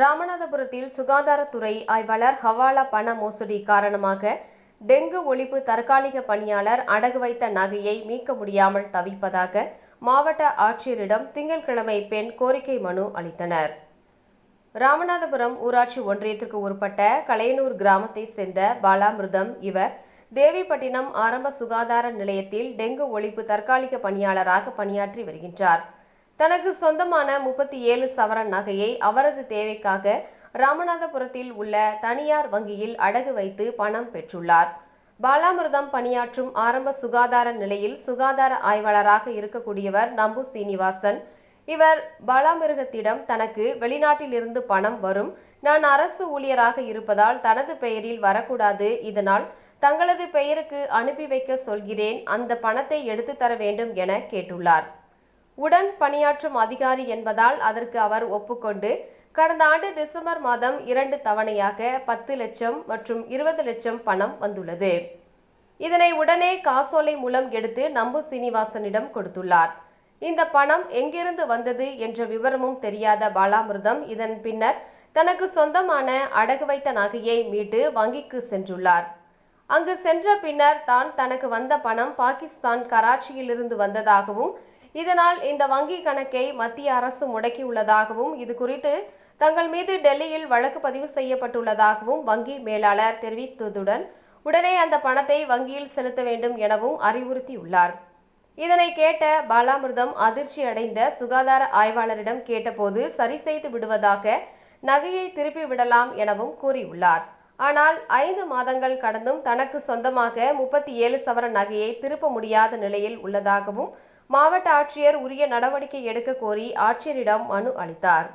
ராமநாதபுரத்தில் சுகாதாரத்துறை ஆய்வாளர் ஹவாலா பண மோசடி காரணமாக டெங்கு ஒழிப்பு தற்காலிக பணியாளர் அடகு வைத்த நகையை மீட்க முடியாமல் தவிப்பதாக மாவட்ட ஆட்சியரிடம் திங்கட்கிழமை பெண் கோரிக்கை மனு அளித்தனர். ராமநாதபுரம் ஊராட்சி ஒன்றியத்திற்கு உட்பட்ட கலையனூர் கிராமத்தை சேர்ந்த பாலாமிருதம் இவர் தேவிப்பட்டினம் ஆரம்ப சுகாதார நிலையத்தில் டெங்கு ஒழிப்பு தற்காலிக பணியாளராக பணியாற்றி வருகின்றார். தனக்கு சொந்தமான முப்பத்தி ஏழு சவரன் நகையை அவரது தேவைக்காக ராமநாதபுரத்தில் உள்ள தனியார் வங்கியில் அடகு வைத்து பணம் பெற்றுள்ளார். பாலாமிர்தம் பணியாற்றும் ஆரம்ப சுகாதார நிலையில் சுகாதார ஆய்வாளராக இருக்கக்கூடியவர் நம்பு சீனிவாசன். இவர் பாலாமிருகத்திடம் தனக்கு வெளிநாட்டிலிருந்து பணம் வரும். நான் அரசு ஊழியராக இருப்பதால் தனது பெயரில் வரக்கூடாது. இதனால் தங்களது பெயருக்கு அனுப்பி வைக்க சொல்கிறேன். அந்த பணத்தை எடுத்து தர வேண்டும் என கேட்டுள்ளார். உடன் பணியாற்றும் அதிகாரி என்பதால் அதற்கு அவர் ஒப்புக்கொண்டு கடந்த ஆண்டு டிசம்பர் மாதம் இரண்டு தவணையாக பத்து லட்சம் மற்றும் இருபது லட்சம் பணம் வந்துள்ளது. இதனை உடனே காசோலை மூலம் எடுத்து நம்பு சீனிவாசனிடம் கொடுத்துள்ளார். இந்த பணம் எங்கிருந்து வந்தது என்ற விவரமும் தெரியாத பாலாமிருதம் இதன் பின்னர் தனக்கு சொந்தமான அடகு வைத்த நகையை மீட்டு வங்கிக்கு சென்றுள்ளார். அங்கு சென்ற பின்னர் தான் தனக்கு வந்த பணம் பாகிஸ்தான் கராச்சியிலிருந்து வந்ததாகவும் இதனால் இந்த வங்கி கணக்கை மத்திய அரசு முடக்கியுள்ளதாகவும் இது குறித்து தங்கள் மீது டெல்லியில் வழக்கு பதிவு செய்யப்பட்டுள்ளதாகவும் வங்கி மேலாளர் தெரிவித்ததுடன் உடனே அந்த பணத்தை வங்கியில் செலுத்த வேண்டும் எனவும் அறிவுறுத்தியுள்ளார். இதனை கேட்ட பாலாமிர்தம் அதிர்ச்சி அடைந்த சுகாதார ஆய்வாளரிடம் கேட்டபோது சரி செய்து விடுவதாக நகையை திருப்பி விடலாம் எனவும் கூறியுள்ளார். ஆனால் ஐந்து மாதங்கள் கடந்தும் தனக்கு சொந்தமாக முப்பத்தி ஏழு சவர நகையை திருப்ப முடியாத நிலையில் உள்ளதாகவும் மாவட்ட ஆட்சியர் உரிய நடவடிக்கை எடுக்க கோரி ஆட்சியரிடம் மனு அளித்தார்.